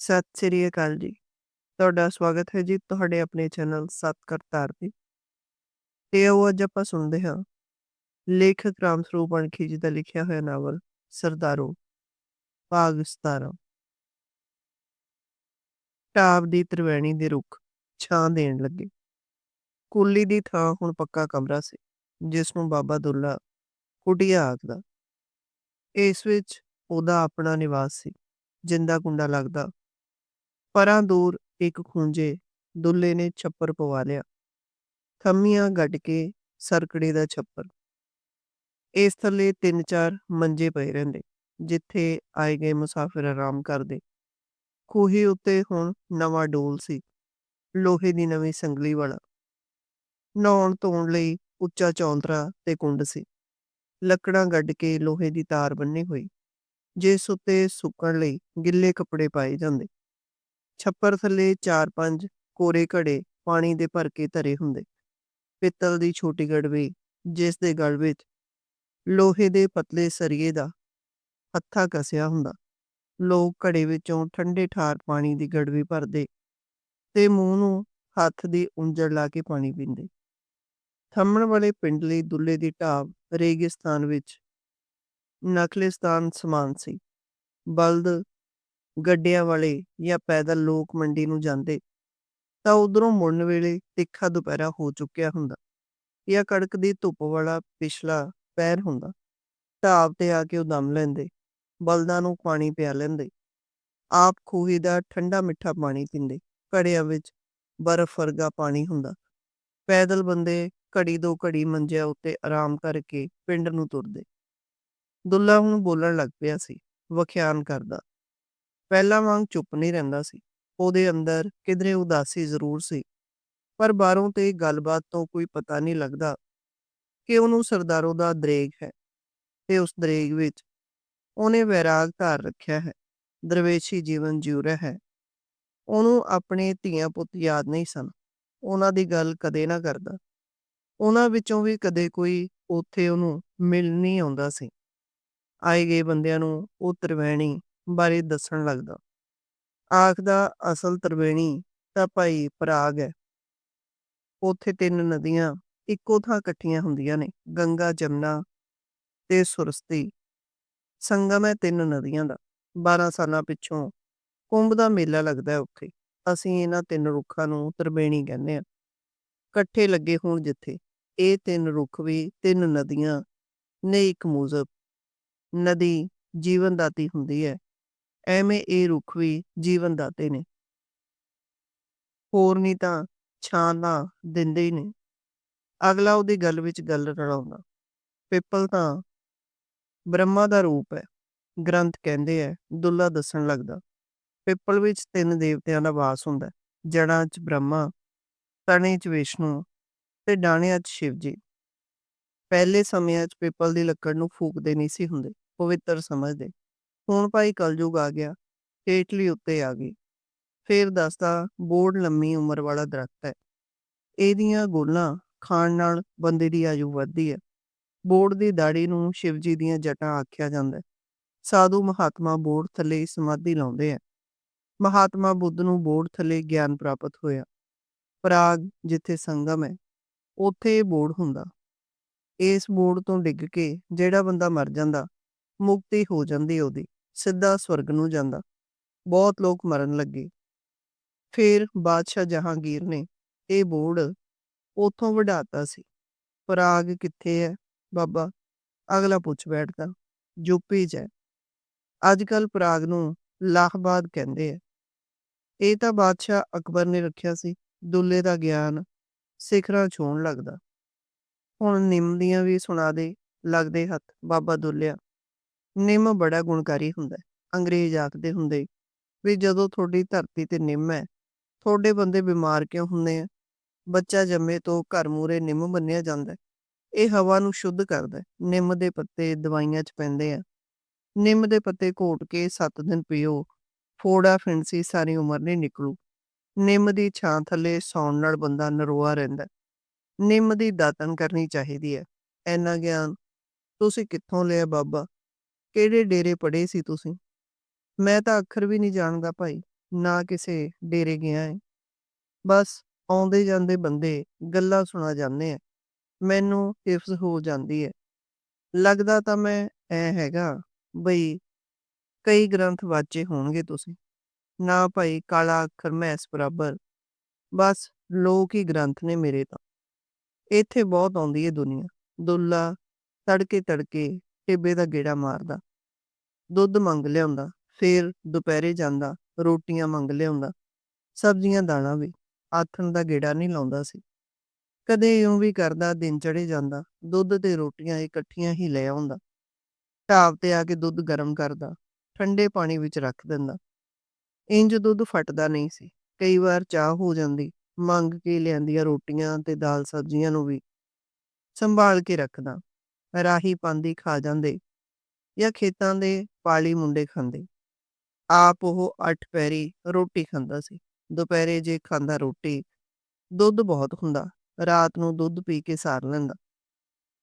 ਸਤਿ ਸ੍ਰੀ ਅਕਾਲ ਜੀ। ਤੁਹਾਡਾ ਸਵਾਗਤ ਹੈ ਜੀ ਤੁਹਾਡੇ ਆਪਣੇ ਚੈਨਲ ਸੱਤ ਕਰਤਾਰ ਤੇ। ਤੇ ਆਓ ਅੱਜ ਆਪਾਂ ਸੁਣਦੇ ਹਾਂ ਲੇਖਕ ਰਾਮ ਸਰੂਪ ਅਣਖੀ ਜੀ ਦਾ ਲਿਖਿਆ ਹੋਇਆ ਨਾਵਲ, ਸਰਦਾਰੋ, ਭਾਗ 17 ਟਾਪ ਦੀ ਤਰਵੈਣੀ ਦੇ ਰੁੱਖ ਛਾਂ ਦੇਣ ਲੱਗੇ ਕੁੱਲੀ ਦੀ ਥਾਂ ਹੁਣ ਪੱਕਾ ਕਮਰਾ ਸੀ, ਜਿਸ ਨੂੰ ਬਾਬਾ ਦੁੱਲਾ ਕੁਟੀਆ ਆਖਦਾ ਇਸ ਵਿੱਚ ਉਹਦਾ ਆਪਣਾ ਨਿਵਾਸ ਸੀ, ਜਿੰਦਾ ਕੁੰਡਾ ਲੱਗਦਾ ਪਰਾਂ ਦੂਰ ਇੱਕ ਖੂੰਜੇ ਦੁੱਲੇ ਨੇ ਛੱਪਰ ਪਵਾ ਲਿਆ। ਥੰਮੀਆਂ ਗੱਡ ਕੇ ਸਰਕੜੇ ਦਾ ਛੱਪਰ। ਇਸ ਥੱਲੇ ਤਿੰਨ ਚਾਰ ਮੰਜੇ ਪਏ ਰਹਿੰਦੇ, ਜਿੱਥੇ ਆਏ ਗਏ ਮੁਸਾਫਿਰ ਆਰਾਮ ਕਰਦੇ। ਖੂਹੀ ਉੱਤੇ ਹੁਣ ਨਵਾਂ ਡੋਲ ਸੀ, ਲੋਹੇ ਦੀ ਨਵੀਂ ਸੰਗਲੀ ਵਾਲਾ। ਨਹਾਉਣ ਧੋਣ ਲਈ ਉੱਚਾ ਚੌਂਤਰਾ ਤੇ ਕੁੰਡ ਸੀ। ਲੱਕੜਾਂ ਗੱਡ ਕੇ ਲੋਹੇ ਦੀ ਤਾਰ ਬੰਨੀ ਹੋਈ, ਜਿਸ ਉੱਤੇ ਸੁੱਕਣ ਲਈ ਗਿੱਲੇ ਕੱਪੜੇ ਪਾਏ ਜਾਂਦੇ। ਛੱਪਰ ਥੱਲੇ ਚਾਰ ਪੰਜ ਕੋਰੇ ਘੜੇ ਪਾਣੀ ਦੇ ਭਰ ਕੇ ਧਰੇ ਹੁੰਦੇ। ਪਿੱਤਲ ਦੀ ਛੋਟੀ ਗੜਵੀ ਜਿਸ ਦੇ ਗਲ ਵਿੱਚ ਲੋਹੇ ਦੇ ਪਤਲੇ ਸਰੀਏ ਦਾ ਹੱਥਾ ਕਸਿਆ ਹੁੰਦਾ। ਲੋਕ ਘੜੇ ਵਿੱਚੋਂ ਠੰਡੇ ਠਾਰ ਪਾਣੀ ਦੀ ਗੜਵੀ ਭਰਦੇ ਤੇ ਮੂੰਹ ਨੂੰ ਹੱਥ ਦੀ ਉਂਜੜ ਲਾ ਕੇ ਪਾਣੀ ਪੀਂਦੇ। ਥੰਮਣ ਵਾਲੇ ਪਿੰਡ ਲਈ ਦੁੱਲੇ ਦੀ ਢਾਬ ਰੇਗਿਸਤਾਨ ਵਿੱਚ ਨਖਲਿਸਤਾਨ ਸਮਾਨ ਸੀ। ਬਲਦ ਗੱਡਿਆਂ ਵਾਲੇ ਜਾਂ ਪੈਦਲ ਲੋਕ ਮੰਡੀ ਨੂੰ ਜਾਂਦੇ ਤਾਂ ਉਧਰੋਂ ਮੁੜਨ ਵੇਲੇ ਤਿੱਖਾ ਦੁਪਹਿਰਾ ਹੋ ਚੁੱਕਿਆ ਹੁੰਦਾ। ਜਾਂ ਕੜਕਦੀ ਧੁੱਪ ਵਾਲਾ ਪਿਛਲਾ ਪੈਰ ਹੁੰਦਾ। ਢਾਬ ਤੇ ਆ ਕੇ ਉਹ ਦਮ ਲੈਂਦੇ, ਬਲਦਾਂ ਨੂੰ ਪਾਣੀ ਪਿਆ ਲੈਂਦੇ। ਆਪ ਖੂਹੀ ਦਾ ਠੰਡਾ ਮਿੱਠਾ ਪਾਣੀ ਪੀਂਦੇ, ਘੜਿਆਂ ਵਿੱਚ ਬਰਫ਼ ਵਰਗਾ ਪਾਣੀ ਹੁੰਦਾ। ਪੈਦਲ ਬੰਦੇ ਘੜੀ ਦੋ ਘੜੀ ਮੰਜਿਆਂ ਉੱਤੇ ਆਰਾਮ ਕਰਕੇ ਪਿੰਡ ਨੂੰ ਤੁਰਦੇ। ਦੁੱਲਾ ਹੁਣ ਬੋਲਣ ਲੱਗ ਪਿਆ ਸੀ, ਵਖਿਆਨ ਕਰਦਾ। ਪਹਿਲਾਂ ਵਾਂਗ ਚੁੱਪ ਨਹੀਂ ਰਹਿੰਦਾ ਸੀ। ਉਹਦੇ ਅੰਦਰ ਕਿਧਰੇ ਉਦਾਸੀ ਜ਼ਰੂਰ ਸੀ। ਪਰ ਬਾਹਰੋਂ ਤੇ ਗੱਲਬਾਤ ਤੋਂ ਕੋਈ ਪਤਾ ਨਹੀਂ ਲੱਗਦਾ ਕਿ ਉਹਨੂੰ ਸਰਦਾਰੋ ਦਾ ਦਰੇਗ ਹੈ ਤੇ ਉਸ ਦਰੇਗ ਵਿੱਚ ਉਹਨੇ ਵੈਰਾਗ ਧਾਰ ਰੱਖਿਆ ਹੈ, ਦਰਵੇਸ਼ੀ ਜੀਵਨ ਜਿਉ ਰਿਹਾ ਹੈ। ਉਹਨੂੰ ਆਪਣੇ ਧੀਆਂ ਪੁੱਤ ਯਾਦ ਨਹੀਂ ਸਨ। ਉਹਨਾਂ ਦੀ ਗੱਲ ਕਦੇ ਨਾ ਕਰਦਾ। ਉਹਨਾਂ ਵਿੱਚੋਂ ਵੀ ਕਦੇ ਕੋਈ ਉੱਥੇ ਉਹਨੂੰ ਮਿਲ ਨਹੀਂ ਆਉਂਦਾ ਸੀ। ਆਏ ਗਏ ਬੰਦਿਆਂ ਨੂੰ ਉਹ ਤਰਵੈਣੀ ਬਾਰੇ ਦੱਸਣ ਲੱਗਦਾ। ਆਖਦਾ ਅਸਲ ਤਰਵੇਣੀ ਤਾਂ ਭਾਈ ਪ੍ਰਾਗ ਹੈ। ਉੱਥੇ ਤਿੰਨ ਨਦੀਆਂ ਇੱਕੋ ਥਾਂ ਇਕੱਠੀਆਂ ਹੁੰਦੀਆਂ ਨੇ, ਗੰਗਾ, ਜਮਨਾ ਤੇ ਸੁਰਸਤੀ। ਸੰਗਮ ਹੈ ਤਿੰਨ ਨਦੀਆਂ ਦਾ 12 ਸਾਲਾਂ ਪਿੱਛੋਂ ਕੁੰਭ ਦਾ ਮੇਲਾ ਲੱਗਦਾ ਹੈ ਉੱਥੇ। ਅਸੀਂ ਇਹਨਾਂ ਤਿੰਨ ਰੁੱਖਾਂ ਨੂੰ ਤਰਵੇਣੀ ਕਹਿੰਦੇ ਆ ਇਕੱਠੇ ਲੱਗੇ ਹੋਣ ਜਿੱਥੇ। ਇਹ ਤਿੰਨ ਰੁੱਖ ਵੀ ਤਿੰਨ ਨਦੀਆਂ ਨੇ ਇੱਕ ਮੂਜ਼ਬ। ਨਦੀ ਜੀਵਨ ਦਾਤੀ ਹੁੰਦੀ ਹੈ। ਐਵੇਂ ਇਹ ਰੁੱਖ ਵੀ ਜੀਵਨ ਦਾਤੇ ਨੇ। ਹੋਰ ਨਹੀਂ ਤਾਂ ਛਾਂ ਨਾ ਦਿੰਦੇ ਹੀ ਨੇ। ਅਗਲਾ ਉਹਦੀ ਗੱਲ ਵਿੱਚ ਗੱਲ ਰਲਾਉਂਦਾ। ਪਿੱਪਲ ਤਾਂ ਬ੍ਰਹਮਾ ਦਾ ਰੂਪ ਹੈ, ਗ੍ਰੰਥ ਕਹਿੰਦੇ ਐ ਦੁੱਲਾ ਦੱਸਣ ਲੱਗਦਾ। ਪਿੱਪਲ ਵਿੱਚ ਤਿੰਨ ਦੇਵਤਿਆਂ ਦਾ ਵਾਸ ਹੁੰਦਾ ਜੜਾਂ 'ਚ ਬ੍ਰਹਮਾ, ਤਣੇ 'ਚ ਵਿਸ਼ਨੂੰ ਤੇ ਡਾਣਿਆਂ 'ਚ ਸ਼ਿਵ ਜੀ ਪਹਿਲੇ ਸਮਿਆਂ 'ਚ ਪਿੱਪਲ ਦੀ ਲੱਕੜ ਨੂੰ ਫੂਕਦੇ ਨਹੀਂ ਸੀ ਹੁੰਦੇ, ਪਵਿੱਤਰ ਸਮਝਦੇ। ਹੁਣ ਭਾਈ ਕਲਯੁਗ ਆ ਗਿਆ, ਹੇਠਲੀ ਉੱਤੇ ਆ ਗਈ। ਫੇਰ ਦੱਸਦਾ, ਬੋੜ ਲੰਮੀ ਉਮਰ ਵਾਲਾ ਦਰਖਤ ਹੈ। ਇਹਦੀਆਂ ਗੋਲਾਂ ਖਾਣ ਨਾਲ ਬੰਦੇ ਦੀ ਆਯੂ ਵੱਧਦੀ ਹੈ। ਬੋੜ ਦੀ ਦਾੜੀ ਨੂੰ ਸ਼ਿਵਜੀ ਦੀਆਂ ਜਟਾਂ ਆਖਿਆ ਜਾਂਦਾ ਹੈ। ਸਾਧੂ ਮਹਾਤਮਾ ਬੋੜ ਥੱਲੇ ਸਮਾਧੀ ਲਾਉਂਦੇ ਆ ਮਹਾਤਮਾ ਬੁੱਧ ਨੂੰ ਬੋੜ ਥੱਲੇ ਗਿਆਨ ਪ੍ਰਾਪਤ ਹੋਇਆ। ਪ੍ਰਾਗ ਜਿੱਥੇ ਸੰਗਮ ਹੈ, ਉੱਥੇ ਬੋੜ ਹੁੰਦਾ। ਇਸ ਬੋੜ ਤੋਂ ਡਿੱਗ ਕੇ ਜਿਹੜਾ ਬੰਦਾ ਮਰ ਜਾਂਦਾ, ਮੁਕਤੀ ਹੋ ਜਾਂਦੀ ਉਹਦੀ। ਸਿੱਧਾ ਸਵਰਗ ਨੂੰ ਜਾਂਦਾ। ਬਹੁਤ ਲੋਕ ਮਰਨ ਲੱਗੇ। ਫਿਰ ਬਾਦਸ਼ਾਹ ਜਹਾਂਗੀਰ ਨੇ ਇਹ ਬੋਰਡ ਉਥੋਂ ਵਢਾਤਾ ਸੀ। ਪਰਾਗ ਕਿੱਥੇ ਹੈ ਬਾਬਾ, ਅਗਲਾ ਪੁੱਛ ਬੈਠਦਾ ਯੂਪੀ 'ਚ ਹੈ ਅੱਜ ਕੱਲ ਪਰਾਗ ਨੂੰ ਲਾਹਬਾਦ ਕਹਿੰਦੇ ਆ ਇਹ ਤਾਂ ਬਾਦਸ਼ਾਹ ਅਕਬਰ ਨੇ ਰੱਖਿਆ ਸੀ, ਦੁੱਲੇ ਦਾ ਗਿਆਨ ਸਿਖਰਾਂ ਛੋਣ ਲੱਗਦਾ। ਹੁਣ ਨਿੰਮ ਦੀਆਂ ਵੀ ਸੁਣਾ ਦੇ, ਲੱਗਦੇ ਹੱਥ, ਬਾਬਾ ਦੁੱਲਿਆ। ਨਿੰਮ ਬੜਾ ਗੁਣਕਾਰੀ ਹੁੰਦਾ ਅੰਗਰੇਜ਼ ਆਖਦੇ ਹੁੰਦੇ ਵੀ ਜਦੋਂ ਤੁਹਾਡੀ ਧਰਤੀ ਤੇ ਨਿੰਮ ਹੈ, ਤੁਹਾਡੇ ਬੰਦੇ ਬਿਮਾਰ ਕਿਉਂ ਹੁੰਦੇ ਆ? ਬੱਚਾ ਜੰਮੇ ਤੋਂ ਘਰ ਮੂਰੇ ਨਿੰਮ ਬੰਨਿਆ ਜਾਂਦਾ ਇਹ ਹਵਾ ਨੂੰ ਸ਼ੁੱਧ ਕਰਦਾ ਨਿੰਮ ਦੇ ਪੱਤੇ ਦਵਾਈਆਂ 'ਚ ਪੈਂਦੇ ਆ। ਨਿੰਮ ਦੇ ਪੱਤੇ ਘੋਟ ਕੇ 7 ਦਿਨ ਪੀਓ, ਫੋੜਾ ਫਿੰਸੀ ਸਾਰੀ ਉਮਰ ਨਹੀਂ ਨਿਕਲੂ। ਨਿੰਮ ਦੀ ਛਾਂ ਥੱਲੇ ਸੌਣ ਨਾਲ ਬੰਦਾ ਨਰੋਆ ਰਹਿੰਦਾ ਨਿੰਮ ਦੀ ਦਾਤਨ ਕਰਨੀ ਚਾਹੀਦੀ ਹੈ। ਐਨਾ ਗਿਆਨ ਤੁਸੀਂ ਕਿੱਥੋਂ ਲਿਆ ਬਾਬਾ? ਕਿਹੜੇ ਡੇਰੇ ਪੜੇ ਸੀ ਤੁਸੀਂ ਮੈਂ ਤਾਂ ਅੱਖਰ ਵੀ ਨਹੀਂ ਜਾਣਦਾ ਭਾਈ, ਨਾ ਕਿਸੇ ਡੇਰੇ ਗਿਆ ਹੈ ਬਸ ਆਉਂਦੇ ਜਾਂਦੇ ਬੰਦੇ ਗੱਲਾਂ ਸੁਣਾ ਜਾਂਦੇ ਆ। ਮੈਨੂੰ ਹਿਫਜ਼ ਹੋ ਜਾਂਦੀ ਹੈ। ਲੱਗਦਾ ਤਾਂ ਮੈਂ ਐ ਹੈਗਾ ਬਈ ਕਈ ਗ੍ਰੰਥ ਵਾਚੇ ਹੋਣਗੇ ਤੁਸੀਂ। ਨਾ ਭਾਈ ਕਾਲਾ ਅੱਖਰ ਮੈਸ ਬਰਾਬਰ। ਬਸ ਲੋਕ ਹੀ ਗ੍ਰੰਥ ਨੇ ਮੇਰੇ ਤਾਂ। ਇੱਥੇ ਬਹੁਤ ਆਉਂਦੀ ਹੈ ਦੁਨੀਆ। ਦੁੱਲਾ ਤੜਕੇ ਤੜਕੇ ਟਿੱਬੇ ਦਾ ਗੇੜਾ ਮਾਰਦਾ। ਦੁੱਧ ਮੰਗ ਲਿਆਉਂਦਾ। ਫੇਰ ਦੁਪਹਿਰੇ ਜਾਂਦਾ, ਰੋਟੀਆਂ ਮੰਗ ਲਿਆਉਂਦਾ। ਸਬਜ਼ੀਆਂ ਦਾਣਾ ਵੀ। ਆਥਣ ਦਾ ਗੇੜਾ ਨਹੀਂ ਲਾਉਂਦਾ ਸੀ। ਕਦੇ ਇਉਂ ਵੀ ਕਰਦਾ, ਦਿਨ ਚੜੇ ਜਾਂਦਾ, ਦੁੱਧ ਤੇ ਰੋਟੀਆਂ ਇਕੱਠੀਆਂ ਹੀ ਲੈ ਆਉਂਦਾ। ਢਾਬ ਤੇ ਆ ਕੇ ਦੁੱਧ ਗਰਮ ਕਰਦਾ, ਠੰਡੇ ਪਾਣੀ ਵਿੱਚ ਰੱਖ ਦਿੰਦਾ। ਇੰਜ ਦੁੱਧ ਫਟਦਾ ਨਹੀਂ ਸੀ। ਕਈ ਵਾਰ ਚਾਹ ਹੋ ਜਾਂਦੀ, ਮੰਗ ਕੇ ਲਿਆਂਦੀਆਂ ਰੋਟੀਆਂ ਤੇ ਦਾਲ ਸਬਜ਼ੀਆਂ ਨੂੰ ਵੀ ਸੰਭਾਲ ਕੇ ਰੱਖਦਾ। ਰਾਹੀ ਪਾਂਦੀ ਖਾ ਜਾਂਦੇ ਜਾਂ ਖੇਤਾਂ ਦੇ ਪਾਲੀ ਮੁੰਡੇ ਖਾਂਦੇ। ਆਪ ਉਹ ਅੱਠ ਪੈਰੀ ਰੋਟੀ ਖਾਂਦਾ ਸੀ। ਦੁਪਹਿਰੇ ਜੇ ਖਾਂਦਾ ਰੋਟੀ, ਦੁੱਧ ਬਹੁਤ ਹੁੰਦਾ ਰਾਤ ਨੂੰ ਦੁੱਧ ਪੀ ਕੇ ਸਾਰ ਲੈਂਦਾ।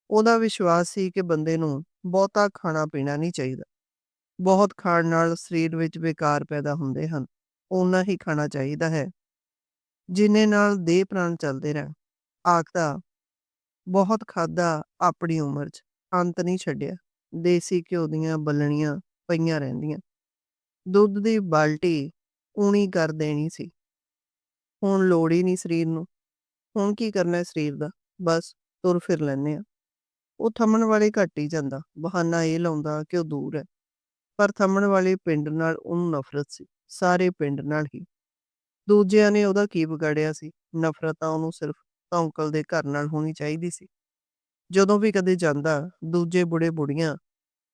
ਉਹਦਾ ਵਿਸ਼ਵਾਸ ਸੀ ਕਿ ਬੰਦੇ ਨੂੰ ਬਹੁਤਾ ਖਾਣਾ ਪੀਣਾ ਨਹੀਂ ਚਾਹੀਦਾ। ਬਹੁਤ ਖਾਣ ਨਾਲ ਸਰੀਰ ਵਿੱਚ ਵਿਕਾਰ ਪੈਦਾ ਹੁੰਦੇ ਹਨ। ਓਨਾ ਹੀ ਖਾਣਾ ਚਾਹੀਦਾ ਹੈ ਜਿੰਨੇ ਨਾਲ ਦੇਹ ਪ੍ਰਾਣ ਚੱਲਦੇ ਰਹਿਣ। ਆਖਦਾ ਬਹੁਤ ਖਾਦਾ ਆਪਣੀ ਉਮਰ 'ਚ, ਅੰਤ ਨਹੀਂ ਛੱਡਿਆ। ਦੇਸੀ ਘਿਓ ਦੀਆਂ ਬੱਲਣੀਆਂ ਪਈਆਂ ਰਹਿੰਦੀਆਂ। ਦੁੱਧ ਦੀ ਬਾਲਟੀ ਊਣੀ ਕਰ ਦੇਣੀ ਸੀ। ਹੁਣ ਲੋੜ ਹੀ ਨਹੀਂ ਸਰੀਰ ਨੂੰ। ਹੁਣ ਕੀ ਕਰਨਾ ਸਰੀਰ ਦਾ ਬਸ ਤੁਰ ਫਿਰ ਲੈਂਦੇ ਆ। ਉਹ ਥੰਮਣ ਵਾਲੇ ਘੱਟ ਹੀ ਜਾਂਦਾ ਬਹਾਨਾ ਇਹ ਲਾਉਂਦਾ ਕਿ ਉਹ ਦੂਰ ਹੈ। ਪਰ ਥੰਮਣ ਵਾਲੇ ਪਿੰਡ ਨਾਲ ਉਹਨੂੰ ਨਫ਼ਰਤ ਸੀ ਸਾਰੇ ਪਿੰਡ ਨਾਲ ਹੀ। ਦੂਜਿਆਂ ਨੇ ਉਹਦਾ ਕੀ ਵਿਗਾੜਿਆ ਸੀ ਨਫ਼ਰਤ ਤਾਂ ਉਹਨੂੰ ਸਿਰਫ ਧੌਂਕਲ ਦੇ ਘਰ ਨਾਲ ਹੋਣੀ ਚਾਹੀਦੀ ਸੀ। ਜਦੋਂ ਵੀ ਕਦੇ ਜਾਂਦਾ, ਦੂਜੇ ਬੁੜੇ ਬੁੜੀਆਂ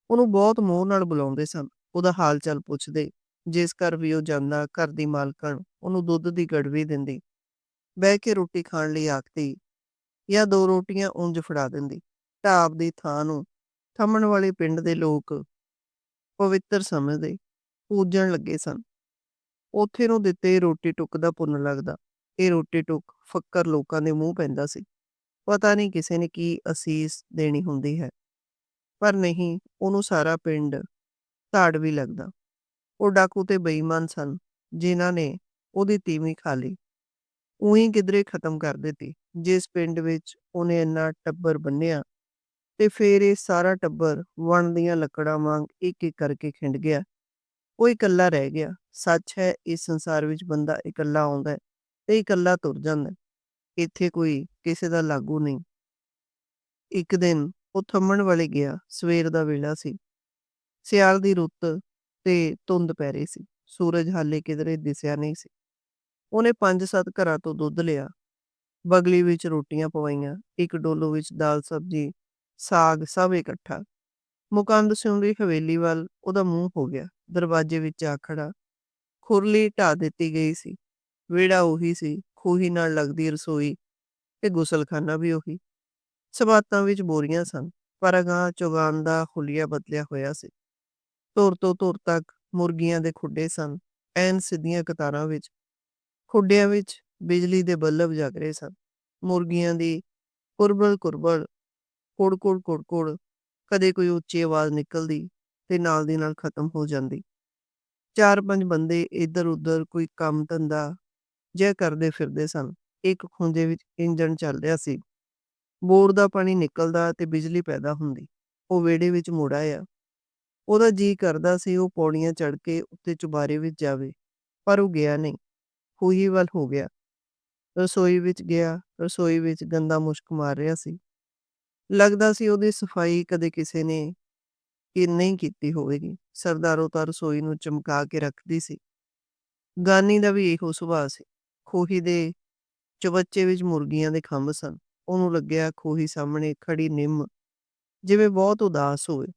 ਉਹਨੂੰ ਬਹੁਤ ਮੋਹ ਨਾਲ ਬੁਲਾਉਂਦੇ ਸਨ। ਉਹਦਾ ਹਾਲ ਚਾਲ ਪੁੱਛਦੇ, ਜਿਸ ਘਰ ਵੀ ਉਹ ਜਾਂਦਾ, ਘਰ ਦੀ ਮਾਲਕਣ ਉਹਨੂੰ ਦੁੱਧ ਦੀ ਗੜਵੀ ਦਿੰਦੀ। ਬਹਿ ਕੇ ਰੋਟੀ ਖਾਣ ਲਈ ਆਖਦੀ ਜਾਂ ਦੋ ਰੋਟੀਆਂ ਉਂਝ ਫੜਾ ਦਿੰਦੀ। ਢਾਬ ਦੀ ਥਾਂ ਨੂੰ ਥੰਮਣ ਵਾਲੇ ਪਿੰਡ ਦੇ ਲੋਕ ਪਵਿੱਤਰ ਸਮਝਦੇ, ਪੂਜਣ ਲੱਗੇ ਸਨ। ਉੱਥੇ ਨੂੰ ਦਿੱਤੇ ਰੋਟੀ ਟੁੱਕ ਦਾ ਪੁੰਨ ਲੱਗਦਾ। ਇਹ ਰੋਟੀ ਟੁੱਕ ਫੱਕਰ ਲੋਕਾਂ ਦੇ ਮੂੰਹ ਪੈਂਦਾ ਸੀ। ਪਤਾ ਨਹੀਂ ਕਿਸੇ ਨੇ ਕੀ ਅਸੀਸ ਦੇਣੀ ਹੁੰਦੀ ਹੈ। ਪਰ ਨਹੀਂ, ਉਹਨੂੰ ਸਾਰਾ ਪਿੰਡ ਧਾੜ ਵੀ ਲੱਗਦਾ। ਉਹ ਡਾਕੂ ਤੇ ਬੇਈਮਾਨ ਸਨ, ਜਿਨ੍ਹਾਂ ਨੇ ਉਹਦੀ ਤੀਵੀਂ ਖਾ ਲਈ। ਉਹੀ ਕਿਧਰੇ ਖਤਮ ਕਰ ਦਿੱਤੀ, ਜਿਸ ਪਿੰਡ ਵਿੱਚ ਉਹਨੇ ਇੰਨਾ ਟੱਬਰ ਬੰਨਿਆ ਤੇ ਫੇਰ ਇਹ ਸਾਰਾ ਟੱਬਰ ਵਣ ਦੀਆਂ ਲੱਕੜਾਂ ਵਾਂਗ ਇੱਕ ਇੱਕ ਕਰਕੇ ਖਿੰਡ ਗਿਆ। ਉਹ ਇਕੱਲਾ ਰਹਿ ਗਿਆ। ਸੱਚ ਹੈ, ਇਸ ਸੰਸਾਰ ਵਿੱਚ ਬੰਦਾ ਇਕੱਲਾ ਆਉਂਦਾ ਤੇ ਇਕੱਲਾ ਤੁਰ ਜਾਂਦਾ। ਇੱਥੇ ਕੋਈ ਕਿਸੇ ਦਾ ਲਾਗੂ ਨਹੀਂ। ਇੱਕ ਦਿਨ ਉਹ ਥੰਮਣ ਵਾਲੇ ਗਿਆ, ਸਵੇਰ ਦਾ ਵੇਲਾ ਸੀ। ਸਿਆਲ ਦੀ ਰੁੱਤ ਤੇ ਧੁੰਦ ਪੈ ਰਹੀ ਸੀ। ਸੂਰਜ ਹਾਲੇ ਕਿਧਰੇ ਦਿਸਿਆ ਨਹੀਂ ਸੀ। ਉਹਨੇ ਪੰਜ ਸੱਤ ਘਰਾਂ ਤੋਂ ਦੁੱਧ ਲਿਆ। ਬਗਲੀ ਵਿੱਚ ਰੋਟੀਆਂ ਪਵਾਈਆਂ ਇੱਕ ਡੋਲੋ ਵਿੱਚ ਦਾਲ, ਸਬਜ਼ੀ, ਸਾਗ ਸਭ ਇਕੱਠਾ। ਮੁਕੰਦ ਸਿੰਘ ਦੀ ਹਵੇਲੀ ਵੱਲ ਉਹਦਾ ਮੂੰਹ ਹੋ ਗਿਆ। ਦਰਵਾਜ਼ੇ ਵਿੱਚ ਆ ਖੜਾ। ਖੁਰਲੀ ਢਾ ਦਿੱਤੀ ਗਈ ਸੀ। ਵਿਹੜਾ ਉਹੀ ਸੀ, ਖੂਹੀ ਨਾਲ ਲੱਗਦੀ ਰਸੋਈ ਤੇ ਗੁਸਲਖਾਨਾ ਵੀ ਉਹੀ। ਸਬਾਤਾਂ ਵਿੱਚ ਬੋਰੀਆਂ ਸਨ, ਪਰ ਅਗਾਂਹ ਚੁਗਾਨ ਦਾ ਹੁਲੀਆ ਬਦਲਿਆ ਹੋਇਆ ਸੀ। ਧੁਰ ਤੋਂ ਧੁਰ ਤੱਕ ਮੁਰਗੀਆਂ ਦੇ ਖੁੱਡੇ ਸਨ, ਐਨ ਸਿੱਧੀਆਂ ਕਤਾਰਾਂ ਵਿੱਚ। ਖੁੱਡਿਆਂ ਵਿੱਚ ਬਿਜਲੀ ਦੇ ਬਲਬ ਜਗ ਰਹੇ ਸਨ। ਮੁਰਗੀਆਂ ਦੀ ਕੁਰਬਲ ਕੁਰਬਲ ਕੁੜ-ਕੁੜ ਕੁੜ-ਕੁੜ ਕਦੇ ਕੋਈ ਉੱਚੀ ਆਵਾਜ਼ ਨਿਕਲਦੀ ਤੇ ਨਾਲ ਦੀ ਨਾਲ ਖਤਮ ਹੋ ਜਾਂਦੀ। ਚਾਰ ਪੰਜ ਬੰਦੇ ਇੱਧਰ ਉੱਧਰ ਕੋਈ ਕੰਮ ਧੰਦਾ ਜਿਹਾ ਕਰਦੇ ਫਿਰਦੇ ਸਨ। ਇੱਕ ਖੂੰਜੇ ਵਿੱਚ ਇੰਜਣ ਚੱਲ ਰਿਹਾ ਸੀ। ਬੋਰ ਦਾ ਪਾਣੀ ਨਿਕਲਦਾ ਤੇ ਬਿਜਲੀ ਪੈਦਾ ਹੁੰਦੀ। ਉਹ ਵਿਹੜੇ ਵਿੱਚ ਮੁੜ ਆਇਆ। ਉਹਦਾ ਜੀ ਕਰਦਾ ਸੀ ਉਹ ਪੌੜੀਆਂ ਚੜ੍ਹ ਕੇ ਉੱਤੇ ਚੁਬਾਰੇ ਵਿੱਚ ਜਾਵੇ, ਪਰ ਉਹ ਗਿਆ ਨਹੀਂ। ਖੂਹੀ ਵੱਲ ਹੋ ਗਿਆ। ਰਸੋਈ ਵਿੱਚ ਗਿਆ ਰਸੋਈ ਵਿੱਚ ਗੰਦਾ ਮੁਸ਼ਕ ਮਾਰ ਰਿਹਾ ਸੀ। ਲੱਗਦਾ ਸੀ ਉਹਦੀ ਸਫ਼ਾਈ ਕਦੇ ਕਿਸੇ ਨੇ ਕਿ ਨਹੀਂ ਕੀਤੀ ਹੋਵੇਗੀ। ਸਰਦਾਰੋ ਤਾਂ ਰਸੋਈ ਨੂੰ ਚਮਕਾ ਕੇ ਰੱਖਦੀ ਸੀ। ਗਾਨੀ ਦਾ ਵੀ ਇਹੋ ਸੁਭਾਅ ਸੀ। ਖੋਹੀ ਦੇ ਚਵੱਚੇ ਵਿੱਚ ਮੁਰਗੀਆਂ ਦੇ ਖੰਭ ਸਨ। ਉਹਨੂੰ ਲੱਗਿਆ ਖੋਹੀ ਸਾਹਮਣੇ ਖੜੀ ਨਿੰਮ ਜਿਵੇਂ ਬਹੁਤ ਉਦਾਸ ਹੋਵੇ।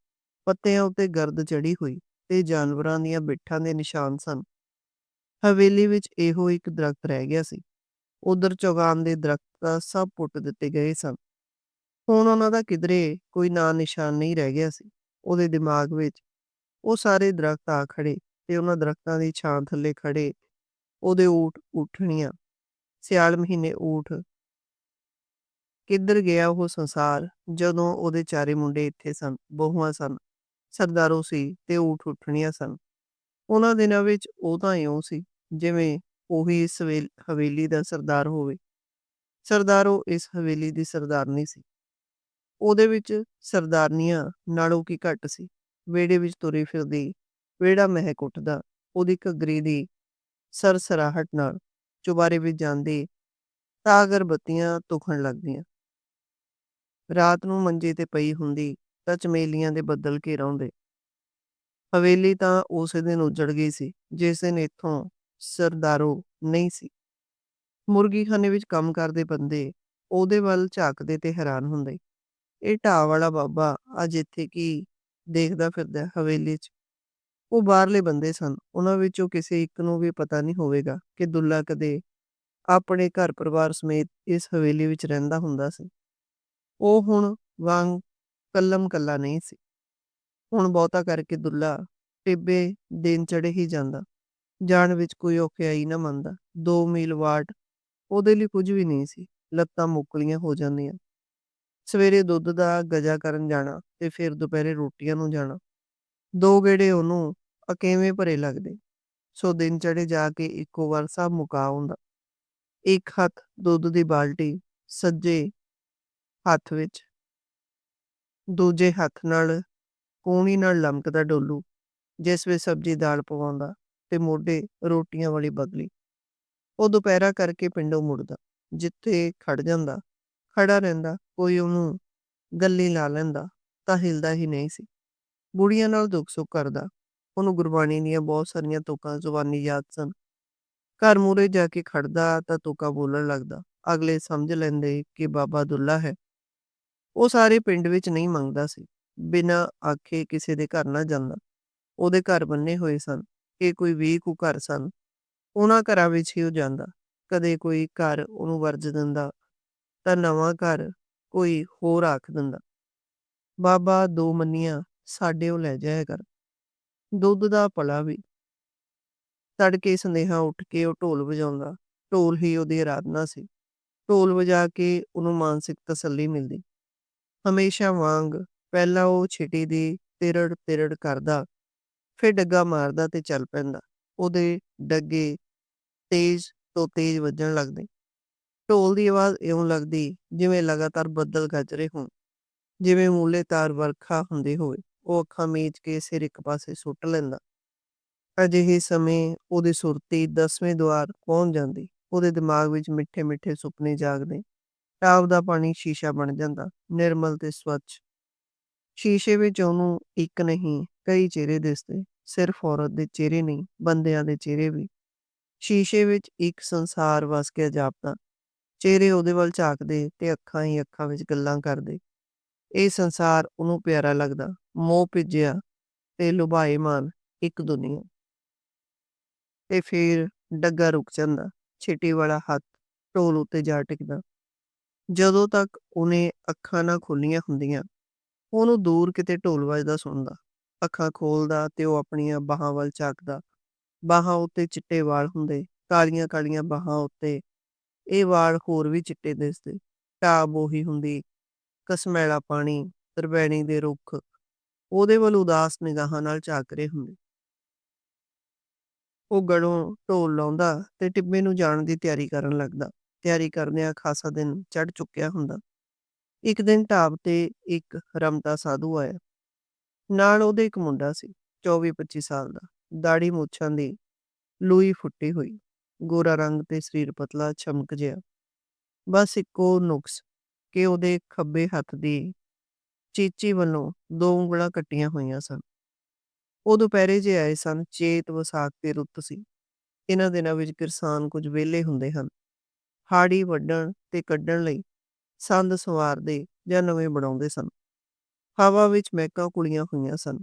ਪੱਤਿਆਂ ਉੱਤੇ ਗਰਦ ਚੜੀ ਹੋਈ ਤੇ ਜਾਨਵਰਾਂ ਦੀਆਂ ਬਿੱਠਾਂ ਦੇ ਨਿਸ਼ਾਨ ਸਨ। ਹਵੇਲੀ ਵਿੱਚ ਇਹੋ ਇੱਕ ਦਰਖਤ ਰਹਿ ਗਿਆ ਸੀ। ਉਧਰ ਚੌਗਾਨ ਦੇ ਦਰਖਤ ਦਾ ਸਭ ਪੁੱਟ ਦਿੱਤੇ ਗਏ ਸਨ। ਹੁਣ ਉਹਨਾਂ ਦਾ ਕਿਧਰੇ ਕੋਈ ਨਾਂ ਨਿਸ਼ਾਨ ਨਹੀਂ ਰਹਿ ਗਿਆ ਸੀ। ਉਹਦੇ ਦਿਮਾਗ ਵਿੱਚ ਉਹ ਸਾਰੇ ਦਰਖਤ ਆ ਖੜੇ ਤੇ ਉਹਨਾਂ ਦਰਖਤਾਂ ਦੀ ਛਾਂ ਥੱਲੇ ਖੜੇ ਉਹਦੇ ਊਠ ਊਠਣੀਆਂ ਸਿਆਲ ਮਹੀਨੇ ਊਠ ਕਿੱਧਰ ਗਿਆ ਉਹ ਸੰਸਾਰ ਜਦੋਂ ਉਹਦੇ ਚਾਰੇ ਮੁੰਡੇ ਇੱਥੇ ਸਨ ਬਹੂਆਂ ਸਨ ਸਰਦਾਰੋ ਸੀ ਤੇ ਊਠ ਉੱਠਣੀਆਂ ਸਨ ਉਹਨਾਂ ਦਿਨਾਂ ਵਿੱਚ ਉਹ ਤਾਂ ਇਉਂ ਸੀ ਜਿਵੇਂ ਉਹੀ ਇਸ ਹਵੇਲੀ ਦਾ ਸਰਦਾਰ ਹੋਵੇ। ਸਰਦਾਰੋ ਇਸ ਹਵੇਲੀ ਦੀ ਸਰਦਾਰਨੀ ਸੀ। ਉਹਦੇ ਵਿੱਚ ਸਰਦਾਰਨੀਆਂ ਨਾਲੋਂ ਕੀ ਘੱਟ ਸੀ। ਵਿਹੜੇ ਵਿੱਚ ਤੁਰੀ ਫਿਰਦੀ, ਵਿਹੜਾ ਮਹਿਕ ਉੱਠਦਾ, ਉਹਦੀ ਘੱਗਰੀ ਦੀ ਸਰਸਰਾਹਟ ਨਾਲ ਚੁਬਾਰੇ ਵਿੱਚ ਜਾਂਦੇ ਤਾਂ ਅਗਰਬੱਤੀਆਂ ਤੁਖਣ ਲੱਗਦੀਆਂ। ਰਾਤ ਨੂੰ ਮੰਜੇ ਤੇ ਪਈ ਹੁੰਦੀ ਤਾਂ ਚਮੇਲੀਆਂ ਦੇ ਬੱਦਲ ਘੇਰਾਉਂਦੇ। ਹਵੇਲੀ ਤਾਂ ਉਸੇ ਦਿਨ ਉੱਜੜ ਗਈ ਸੀ, ਜਿਸ ਦਿਨ ਇੱਥੋਂ ਸਰਦਾਰੋ ਨਹੀਂ ਸੀ। ਮੁਰਗੀਖਾਨੇ ਵਿੱਚ ਕੰਮ ਕਰਦੇ ਬੰਦੇ ਉਹਦੇ ਵੱਲ ਝਾਕਦੇ ਤੇ ਹੈਰਾਨ ਹੁੰਦੇ। ਇਹ ਢਾਹ ਵਾਲਾ ਬਾਬਾ ਅੱਜ ਇੱਥੇ ਕੀ ਦੇਖਦਾ ਫਿਰਦਾ ਹਵੇਲੀ 'ਚ। ਉਹ ਬਾਹਰਲੇ ਬੰਦੇ ਸਨ। ਉਹਨਾਂ ਵਿੱਚੋਂ ਕਿਸੇ ਇੱਕ ਨੂੰ ਵੀ ਪਤਾ ਨਹੀਂ ਹੋਵੇਗਾ ਕਿ ਦੁੱਲਾ ਕਦੇ ਆਪਣੇ ਘਰ ਪਰਿਵਾਰ ਸਮੇਤ ਇਸ ਹਵੇਲੀ ਵਿੱਚ ਰਹਿੰਦਾ ਹੁੰਦਾ ਸੀ। ਉਹ ਹੁਣ ਵਾਂਗ ਕੱਲਮ ਕੱਲਾ ਨਹੀਂ ਸੀ। ਹੁਣ ਬਹੁਤਾ ਕਰਕੇ ਦੁੱਲਾ ਟਿੱਬੇ ਦਿਨ ਚੜ੍ਹੇ ਹੀ ਜਾਂਦਾ। ਜਾਣ ਵਿੱਚ ਕੋਈ ਔਖਿਆਈ ਨਾ ਮੰਨਦਾ। ਦੋ ਮੀਲ ਵਾਟ ਉਹਦੇ ਲਈ ਕੁਝ ਵੀ ਨਹੀਂ ਸੀ। ਲੱਤਾਂ ਮੁੱਕਲੀਆਂ ਹੋ ਜਾਂਦੀਆਂ। ਸਵੇਰੇ ਦੁੱਧ ਦਾ ਗਜਾ ਕਰਨ ਜਾਣਾ ਤੇ ਫਿਰ ਦੁਪਹਿਰੇ ਰੋਟੀਆਂ ਨੂੰ ਜਾਣਾ। ਦੋ ਗੇੜੇ ਉਹਨੂੰ ਅਕੇਵੇਂ ਭਰੇ ਲੱਗਦੇ। ਸੋ ਦਿਨ ਚੜੇ ਜਾ ਕੇ ਇੱਕੋ ਵਾਰ ਸਭ ਮੁਕਾ ਹੁੰਦਾ ਇੱਕ ਹੱਥ ਦੁੱਧ ਦੀ ਬਾਲਟੀ ਸੱਜੇ ਹੱਥ ਵਿੱਚ ਦੂਜੇ ਹੱਥ ਨਾਲ ਕੂਹਣੀ ਨਾਲ ਲਮਕਦਾ ਡੋਲੂ ਜਿਸ ਵਿੱਚ ਸਬਜ਼ੀ ਦਾਲ ਪਵਾਉਂਦਾ ਤੇ ਮੋਢੇ ਰੋਟੀਆਂ ਵਾਲੀ ਬਦਲੀ। ਉਹ ਦੁਪਹਿਰਾ ਕਰਕੇ ਪਿੰਡੋਂ ਮੁੜਦਾ। ਜਿੱਥੇ ਖੜ ਜਾਂਦਾ, ਖੜਾ ਰਹਿੰਦਾ। ਕੋਈ ਉਹਨੂੰ ਗੱਲੀ ਲਾ ਲੈਂਦਾ ਤਾਂ ਹਿਲਦਾ ਹੀ ਨਹੀਂ ਸੀ। ਬੁੜੀਆਂ ਨਾਲ ਦੁੱਖ ਸੁੱਖ ਕਰਦਾ। ਉਹਨੂੰ ਗੁਰਬਾਣੀ ਦੀਆਂ ਬਹੁਤ ਸਾਰੀਆਂ ਤੋਕਾਂ ਜ਼ੁਬਾਨੀ ਯਾਦ ਸਨ। ਘਰ ਮੂਹਰੇ ਜਾ ਕੇ ਖੜਦਾ ਤਾਂ ਤੋਕਾ ਬੋਲਣ ਲੱਗਦਾ। ਅਗਲੇ ਸਮਝ ਲੈਂਦੇ ਕਿ ਬਾਬਾ ਦੁੱਲਾ ਹੈ। ਉਹ ਸਾਰੇ ਪਿੰਡ ਵਿੱਚ ਨਹੀਂ ਮੰਗਦਾ ਸੀ। ਬਿਨਾਂ ਆਖੇ ਕਿਸੇ ਦੇ ਘਰ ਨਾ ਜਾਂਦਾ। ਉਹਦੇ ਘਰ ਬੰਨੇ ਹੋਏ ਸਨ। ਇਹ ਕੋਈ ਵੀਹ ਕੁ ਘਰ ਸਨ। ਉਹਨਾਂ ਘਰਾਂ ਵਿੱਚ ਹੀ ਉਹ ਜਾਂਦਾ। ਕਦੇ ਕੋਈ ਘਰ ਉਹਨੂੰ ਵਰਜ ਦਿੰਦਾ ਤਾਂ ਨਵਾਂ ਘਰ ਕੋਈ ਹੋਰ ਆਖ ਦਿੰਦਾ। ਬਾਬਾ ਦੋ ਮੰਨੀਆਂ, ਸਾਡੇ ਉਹ ਲੈ ਜਾਇਆ ਕਰ। ਦੁੱਧ ਦਾ ਭਲਾ ਵੀ। ਤੜਕੇ ਸੰਦੇਹਾ ਉੱਠ ਕੇ ਉਹ ਢੋਲ ਵਜਾਉਂਦਾ। ਢੋਲ ਹੀ ਉਹਦੀ ਆਰਾਧਨਾ ਸੀ। ਢੋਲ ਵਜਾ ਕੇ ਉਹਨੂੰ ਮਾਨਸਿਕ ਤਸੱਲੀ ਮਿਲਦੀ। ਹਮੇਸ਼ਾ ਵਾਂਗ ਪਹਿਲਾਂ ਉਹ ਛਿਟੀ ਦੀ ਤਿਰੜ ਤਿਰੜ ਕਰਦਾ, ਫਿਰ ਡੱਗਾ ਮਾਰਦਾ ਤੇ ਚੱਲ ਪੈਂਦਾ। ਉਹਦੇ ਡੱਗੇ ਤੇਜ਼ ਤੋਂ ਤੇਜ਼ ਵੱਜਣ ਲੱਗਦੇ। ਢੋਲ ਦੀ ਆਵਾਜ਼ ਇਉਂ ਲੱਗਦੀ ਜਿਵੇਂ ਲਗਾਤਾਰ ਬੱਦਲ ਗੱਜ ਰਹੇ ਹੋਣ। ਜਿਵੇਂ ਮੂਲੇ ਤਾਰ ਵਰਖਾ ਹੁੰਦੀ ਹੋਵੇ। ਉਹ ਅੱਖਾਂ ਮੀਚ ਕੇ ਸਿਰ ਇੱਕ ਪਾਸੇ ਸੁੱਟ ਲੈਂਦਾ। ਅਜਿਹੇ ਸਮੇਂ ਉਹਦੀ ਸੁਰਤੀ ਦਸਵੇਂ ਦੁਆਰ ਪਹੁੰਚ ਜਾਂਦੀ। ਉਹਦੇ ਦਿਮਾਗ ਵਿੱਚ ਮਿੱਠੇ ਮਿੱਠੇ ਸੁਪਨੇ ਜਾਗਦੇ। ਟਾਪ ਦਾ ਪਾਣੀ ਸ਼ੀਸ਼ਾ ਬਣ ਜਾਂਦਾ, ਨਿਰਮਲ ਤੇ ਸਵੱਛ। ਸ਼ੀਸ਼ੇ ਵਿੱਚ ਉਹਨੂੰ ਇੱਕ ਨਹੀਂ ਕਈ ਚਿਹਰੇ ਦਿਸਦੇ। ਸਿਰਫ ਔਰਤ ਦੇ ਚਿਹਰੇ ਨਹੀਂ, ਬੰਦਿਆਂ ਦੇ ਚਿਹਰੇ ਵੀ। ਸ਼ੀਸ਼ੇ ਵਿੱਚ ਇੱਕ ਸੰਸਾਰ ਵਸ ਕੇ ਜਾਪਦਾ। ਚਿਹਰੇ ਉਹਦੇ ਵੱਲ ਝਾਕਦੇ ਤੇ ਅੱਖਾਂ ਹੀ ਅੱਖਾਂ ਵਿੱਚ ਗੱਲਾਂ ਕਰਦੇ। ਇਹ ਸੰਸਾਰ ਉਹਨੂੰ ਪਿਆਰਾ ਲੱਗਦਾ। ਮੋਹ ਭਿੱਜਿਆ ਤੇ ਲੁਭਾਏ ਲੁਭਾਏਮਾਨ ਇੱਕ ਦੁਨੀਆ। ਤੇ ਫਿਰ ਡੱਗਾ ਰੁਕ ਜਾਂਦਾ। ਛੇਟੀ ਵਾਲਾ ਹੱਥ ਢੋਲ ਉੱਤੇ ਜਾ ਟਿਕਦਾ। ਜਦੋਂ ਤੱਕ ਉਹਨੇ ਅੱਖਾਂ ਨਾ ਖੋਲੀਆਂ ਹੁੰਦੀਆਂ, ਉਹਨੂੰ ਦੂਰ ਕਿਤੇ ਢੋਲ ਵੱਜਦਾ ਸੁਣਦਾ। ਅੱਖਾਂ ਖੋਲਦਾ ਤੇ ਉਹ ਆਪਣੀਆਂ ਬਾਹਾਂ ਵੱਲ ਝਾਕਦਾ। ਬਾਹਾਂ ਉੱਤੇ ਚਿੱਟੇ ਵਾਲ ਹੁੰਦੇ। ਕਾਲੀਆਂ ਕਾਲੀਆਂ ਬਾਹਾਂ ਉੱਤੇ ਇਹ ਵਾਲ ਹੋਰ ਵੀ ਚਿੱਟੇ ਦਿਸਦੇ। ਢਾਬ ਉਹੀ ਹੁੰਦੀ। ਕਸਮੈਲਾ ਪਾਣੀ, ਤਰਵੈਣੀ ਦੇ ਰੁੱਖ ਉਹਦੇ ਵੱਲ ਉਦਾਸ ਨਿਗਾਹਾਂ ਨਾਲ ਝਾਕ ਰਹੇ ਹੁੰਦੇ। ਉਹ ਗਲੋਂ ਢੋਲ ਲਾਉਂਦਾ ਤੇ ਟਿੱਬੇ ਨੂੰ ਜਾਣ ਦੀ ਤਿਆਰੀ ਕਰਨ ਲੱਗਦਾ। ਤਿਆਰੀ ਕਰਦਿਆਂ ਖਾਸਾ ਦਿਨ ਚੜ੍ਹ ਚੁੱਕਿਆ ਹੁੰਦਾ। ਇੱਕ ਦਿਨ ਢਾਬ ਤੇ ਇੱਕ ਰਮਤਾ ਸਾਧੂ ਆਇਆ। ਨਾਲ ਉਹਦੇ ਇੱਕ ਮੁੰਡਾ ਸੀ, 24-25 ਸਾਲ ਦਾ। ਦਾੜੀ ਮੁੱਛਾਂ ਦੀ ਲੂਈ ਫੁੱਟੀ ਹੋਈ, ਗੋਰਾ ਰੰਗ ਤੇ ਸਰੀਰ ਪਤਲਾ ਛਮਕ ਜਿਹਾ। ਬਸ ਇੱਕੋ ਨੁਕਸ ਕਿ ਉਹਦੇ ਖੱਬੇ ਹੱਥ ਦੀ ਚੀਚੀ ਵੱਲੋਂ ਦੋ ਉਂਗਲਾਂ ਕੱਟੀਆਂ ਹੋਈਆਂ ਸਨ। ਉਹ ਦੁਪਹਿਰੇ ਜਿਹੇ ਆਏ ਸਨ। ਚੇਤ ਵਿਸਾਖ ਤੇ ਰੁੱਤ ਸੀ। ਇਹਨਾਂ ਦਿਨਾਂ ਵਿੱਚ ਕਿਸਾਨ ਕੁਝ ਵਿਹਲੇ ਹੁੰਦੇ ਹਨ। ਹਾੜੀ ਵੱਢਣ ਤੇ ਕੱਢਣ ਲਈ ਸੰਦ ਸਵਾਰਦੇ ਜਾਂ ਨਵੇਂ ਬਣਾਉਂਦੇ ਸਨ। ਹਵਾ ਵਿੱਚ ਮਹਿਕਾਂ ਕੁਲੀਆਂ ਹੋਈਆਂ ਸਨ।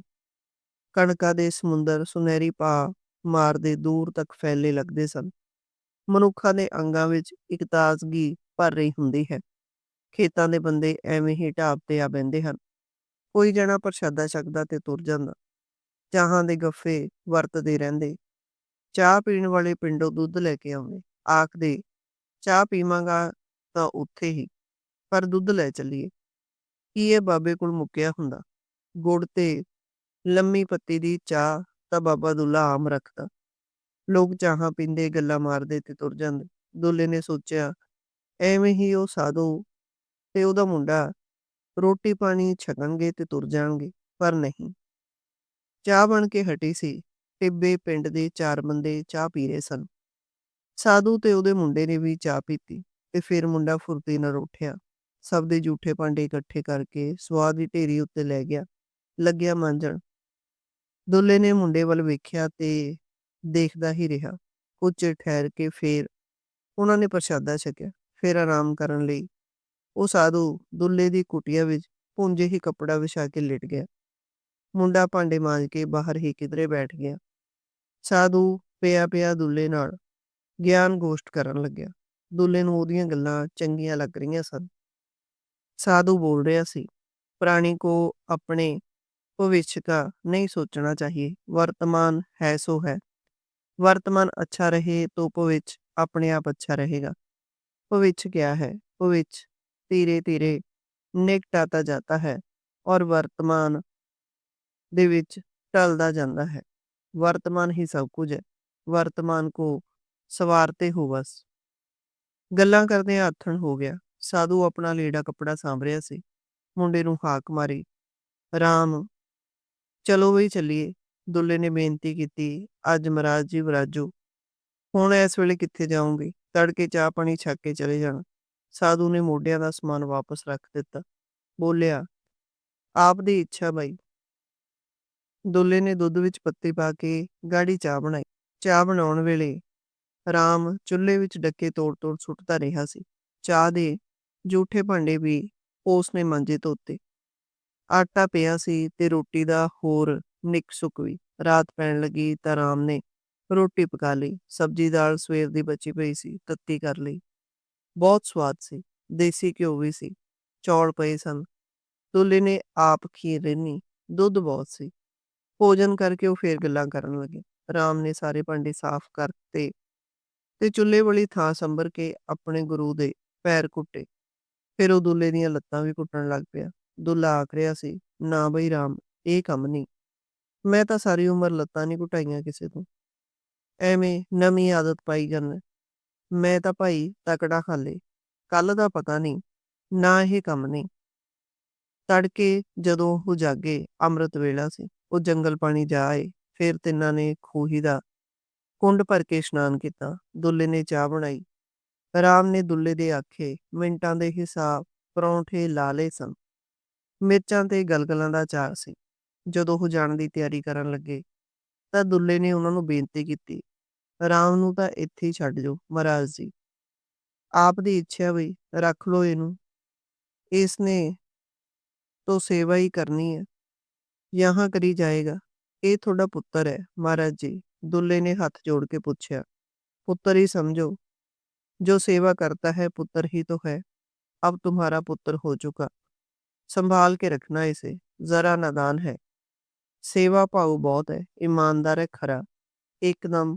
ਕਣਕਾਂ ਦੇ ਸਮੁੰਦਰ ਸੁਨਹਿਰੀ ਭਾਅ ਮਾਰਦੇ ਦੂਰ ਤੱਕ ਫੈਲੇ ਲੱਗਦੇ ਸਨ। ਮਨੁੱਖਾਂ ਦੇ ਅੰਗਾਂ ਵਿੱਚ ਇੱਕ ਤਾਜ਼ਗੀ ਭਰ ਰਹੀ ਹੁੰਦੀ ਹੈ। ਖੇਤਾਂ ਦੇ ਬੰਦੇ ਐਵੇਂ ਹੀ ਢਾਬ ਤੇ ਆ ਬਹਿੰਦੇ ਹਨ। ਕੋਈ ਜਣਾ ਪ੍ਰਸ਼ਾਦਾ ਛਕਦਾ ਤੇ ਤੁਰ ਜਾਂਦਾ। ਚਾਹਾਂ ਦੇ ਗੱਫੇ ਵਰਤਦੇ ਰਹਿੰਦੇ। ਚਾਹ ਪੀਣ ਵਾਲੇ ਪਿੰਡੋਂ ਦੁੱਧ ਲੈ ਕੇ ਆਉਂਦੇ। ਆਖਦੇ ਚਾਹ ਪੀਵਾਂਗਾ ਤਾਂ ਉੱਥੇ ਹੀ, ਪਰ ਦੁੱਧ ਲੈ ਚੱਲੀਏ। ਕੀ ਇਹ ਬਾਬੇ ਕੋਲ ਮੁੱਕਿਆ ਹੁੰਦਾ। ਗੁੜ ਤੇ ਲੰਮੀ ਪੱਤੀ ਦੀ ਚਾਹ ਤਾਂ ਬਾਬਾ ਦੁੱਲਾ ਆਮ ਰੱਖਦਾ। ਲੋਕ ਚਾਹਾਂ ਪੀਂਦੇ, ਗੱਲਾਂ ਮਾਰਦੇ ਤੇ ਤੁਰ ਜਾਂਦੇ। ਦੁੱਲੇ ਨੇ ਸੋਚਿਆ, ਐਵੇਂ ਹੀ ਉਹ ਸਾਧੂ ਤੇ ਉਹਦਾ ਮੁੰਡਾ ਰੋਟੀ-ਪਾਣੀ ਛਕਣਗੇ ਤੇ ਤੁਰ ਜਾਣਗੇ, ਪਰ ਨਹੀਂ। ਚਾਹ ਬਣ ਕੇ ਹਟੀ ਸੀ। ਟਿੱਬੇ ਪਿੰਡ ਦੇ ਚਾਰ ਬੰਦੇ ਚਾਹ ਪੀ ਰਹੇ ਸਨ। ਸਾਧੂ ਤੇ ਉਹਦੇ ਮੁੰਡੇ ਨੇ ਵੀ ਚਾਹ ਪੀਤੀ ਤੇ ਫਿਰ ਮੁੰਡਾ ਫੁਰਤੀ ਨਾਲ ਉੱਠਿਆ। ਸਭ ਦੇ ਜੂਠੇ ਭਾਂਡੇ ਇਕੱਠੇ ਕਰਕੇ ਸਵਾਹ ਦੀ ਢੇਰੀ ਉੱਤੇ ਲੈ ਗਿਆ, ਲੱਗਿਆ ਮਾਂਜਣ। ਦੁੱਲੇ ਨੇ ਮੁੰਡੇ ਵੱਲ ਵੇਖਿਆ ਤੇ ਦੇਖਦਾ ਹੀ ਰਿਹਾ। ਕੁਝ ਠਹਿਰ ਕੇ ਫੇਰ ਉਹਨਾਂ ਨੇ ਪ੍ਰਸ਼ਾਦਾ ਛਕਿਆ। ਫਿਰ ਆਰਾਮ ਕਰਨ ਲਈ ਉਹ ਸਾਧੂ ਦੁੱਲੇ ਦੀ ਕੁਟਿਆ ਵਿੱਚ ਪੁੰਜੇ ਹੀ ਕਪੜਾ ਵਿਛਾ ਕੇ ਲਿਟ ਗਿਆ। ਮੁੰਡਾ ਭਾਂਡੇ ਮਾਂਜ ਕੇ ਬਾਹਰ ਹੀ ਕਿਧਰੇ ਬੈਠ ਗਿਆ। ਸਾਧੂ ਪਿਆ ਪਿਆ ਦੁੱਲੇ ਨਾਲ ਗਿਆਨ ਗੋਸ਼ਟ ਕਰਨ ਲੱਗਿਆ। ਦੁੱਲੇ ਨੂੰ ਉਹਦੀਆਂ ਗੱਲਾਂ ਚੰਗੀਆਂ ਲੱਗ ਰਹੀਆਂ ਸਨ। ਸਾਧੂ ਬੋਲ ਰਿਹਾ ਸੀ, ਪ੍ਰਾਣੀ ਕੋ ਆਪਣੇ ਭਵਿੱਖ ਦਾ ਨਹੀਂ ਸੋਚਣਾ ਚਾਹੀਏ। ਵਰਤਮਾਨ ਹੈ ਸੋ ਹੈ। ਵਰਤਮਾਨ ਅੱਛਾ ਰਹੇ ਤੋਂ ਭਵਿੱਖ ਆਪਣੇ ਆਪ ਅੱਛਾ ਰਹੇਗਾ। ਭਵਿੱਖ ਕਿਆ ਹੈ। ਭਵਿੱਖ धीरे धीरे निकट आता जाता है और वर्तमान ਦੇ ਵਿੱਚ ਢਲਦਾ ਜਾਂਦਾ ਹੈ ਵਰਤਮਾਨ ਹੀ ਸਭ ਕੁਝ ਹੈ ਵਰਤਮਾਨ ਕੋ ਸਵਾਰਤੇ ਹੋ ਬਸ ਗੱਲਾਂ ਕਰਦੇ ਆਥਣ ਹੋ ਗਿਆ ਸਾਧੂ ਆਪਣਾ ਲੀੜਾ ਕੱਪੜਾ ਸਾਂਭ ਰਿਹਾ ਸੀ ਮੁੰਡੇ ਨੂੰ ਹਾਕ ਮਾਰੀ ਰਾਮ ਚਲੋ ਵੀ ਚੱਲੀਏ ਦੁੱਲੇ ਨੇ ਬੇਨਤੀ ਕੀਤੀ ਅੱਜ ਮਹਾਰਾਜ ਜੀ ਵਿਰਾਜੋ ਹੁਣ ਇਸ ਵੇਲੇ ਕਿੱਥੇ ਜਾਓਗੇ ਤੜਕੇ ਚਾਹ ਪਾਣੀ ਛੱਕ ਕੇ ਚਲੇ ਜਾਣਾ ਸਾਧੂ ਨੇ ਮੋਢਿਆਂ ਦਾ ਸਮਾਨ ਵਾਪਸ ਰੱਖ ਦਿੱਤਾ। ਬੋਲਿਆ, ਆਪ ਦੀ ਇੱਛਾ ਬਾਈ। ਦੁੱਲੇ ਨੇ ਦੁੱਧ ਵਿੱਚ ਪੱਤੀ ਪਾ ਕੇ ਗਾੜੀ ਚਾਹ ਬਣਾਈ। ਚਾਹ ਬਣਾਉਣ ਵੇਲੇ ਰਾਮ ਚੁੱਲ੍ਹੇ ਵਿੱਚ ਡੱਕੇ ਤੋੜ-ਤੋੜ ਸੁੱਟਦਾ ਰਿਹਾ ਸੀ। ਚਾਹ ਦੇ ਜੂਠੇ ਭਾਂਡੇ ਵੀ ਉਸ ਨੇ ਮਾਂਜੇ ਧੋਤੇ। ਆਟਾ ਪਿਆ ਸੀ ਤੇ ਰੋਟੀ ਦਾ ਹੋਰ ਨਿੱਕ ਸੁੱਕ ਵੀ। ਰਾਤ ਪੈਣ ਲੱਗੀ ਤਾਂ ਰਾਮ ਨੇ ਰੋਟੀ ਪਕਾ ਲਈ। ਸਬਜ਼ੀ ਦਾਲ ਸਵੇਰ ਦੀ ਬਚੀ ਪਈ ਸੀ, ਤੱਤੀ ਕਰ ਲਈ। ਬਹੁਤ ਸਵਾਦ ਸੀ ਦੇਸੀ ਘਿਓ ਵੀ ਸੀ ਚੌਲ ਪਏ ਸਨ ਦੁੱਲੇ ਨੇ ਆਪ ਖੀਰ ਰਿੰਨੀ ਦੁੱਧ ਬਹੁਤ ਸੀ ਭੋਜਨ ਕਰਕੇ ਉਹ ਫੇਰ ਗੱਲਾਂ ਕਰਨ ਲੱਗੇ ਰਾਮ ਨੇ ਸਾਰੇ ਭਾਂਡੇ ਸਾਫ਼ ਕਰਤੇ ਤੇ ਚੁੱਲ੍ਹੇ ਵਾਲੀ ਥਾਂ ਸੰਭਰ ਕੇ ਆਪਣੇ ਗੁਰੂ ਦੇ ਪੈਰ ਕੁੱਟੇ ਫਿਰ ਉਹ ਦੁੱਲੇ ਦੀਆਂ ਲੱਤਾਂ ਵੀ ਕੁੱਟਣ ਲੱਗ ਪਿਆ ਦੁੱਲਾ ਆਖ ਰਿਹਾ ਸੀ ਨਾ ਬਈ ਰਾਮ ਇਹ ਕੰਮ ਨਹੀਂ ਮੈਂ ਤਾਂ ਸਾਰੀ ਉਮਰ ਲੱਤਾਂ ਨਹੀਂ ਘੁਟਾਈਆਂ ਕਿਸੇ ਤੋਂ ਐਵੇਂ ਨਵੀਂ ਆਦਤ ਪਾਈ ਜਾਂਦਾ ਮੈਂ ਤਾਂ ਭਾਈ ਤਕੜਾ ਖਾਲੇ ਕੱਲ ਦਾ ਪਤਾ ਨਹੀਂ, ਨਾ ਇਹ ਕੰਮ ਨਹੀਂ। ਤੜਕੇ ਜਦੋਂ ਉਹ ਜਾਗੇ ਅੰਮ੍ਰਿਤ ਵੇਲਾ ਸੀ, ਉਹ ਜੰਗਲ ਪਾਣੀ ਜਾ ਆਏ, ਫਿਰ ਤਿੰਨਾਂ ਨੇ ਖੂਹੀ ਦਾ ਕੁੰਡ ਭਰ ਕੇ ਇਸ਼ਨਾਨ ਕੀਤਾ, ਦੁੱਲੇ ਨੇ ਚਾਹ ਬਣਾਈ। ਰਾਮ ਨੇ ਦੁੱਲੇ ਦੇ ਆਖੇ, ਮਿੰਟਾਂ ਦੇ ਹਿਸਾਬ ਪਰੌਂਠੇ ਲਾ ਲਏ ਸਨ। ਮਿਰਚਾਂ ਤੇ ਗਲਗਲਾਂ ਦਾ ਚਾਰ ਸੀ। ਜਦੋਂ ਉਹ ਜਾਣ ਦੀ ਤਿਆਰੀ ਕਰਨ ਲੱਗੇ, ਤਾਂ ਦੁੱਲੇ ਨੇ ਉਹਨਾਂ ਨੂੰ ਬੇਨਤੀ ਕੀਤੀ ਰਾਮ ਨੂੰ ਤਾਂ ਇੱਥੇ ਹੀ ਛੱਡ ਜਾਓ ਮਹਾਰਾਜ ਜੀ ਆਪ ਦੀ ਇੱਛਾ ਵੀ ਰੱਖ ਲੋ ਇਹਨੂੰ ਇਸ ਨੇ तो सेवा ही करनी है यहाँ करी जाएगा ਇਹ ਤੁਹਾਡਾ ਪੁੱਤਰ ਹੈ ਮਹਾਰਾਜ ਜੀ ਦੁੱਲੇ ਨੇ ਹੱਥ ਜੋੜ ਕੇ ਪੁੱਛਿਆ ਪੁੱਤਰ ही समझो जो सेवा करता है पुत्र ही तो है अब तुम्हारा पुत्र हो चुका संभाल के रखना इसे जरा नादान है सेवा भाव बहुत है ईमानदार है खरा एकदम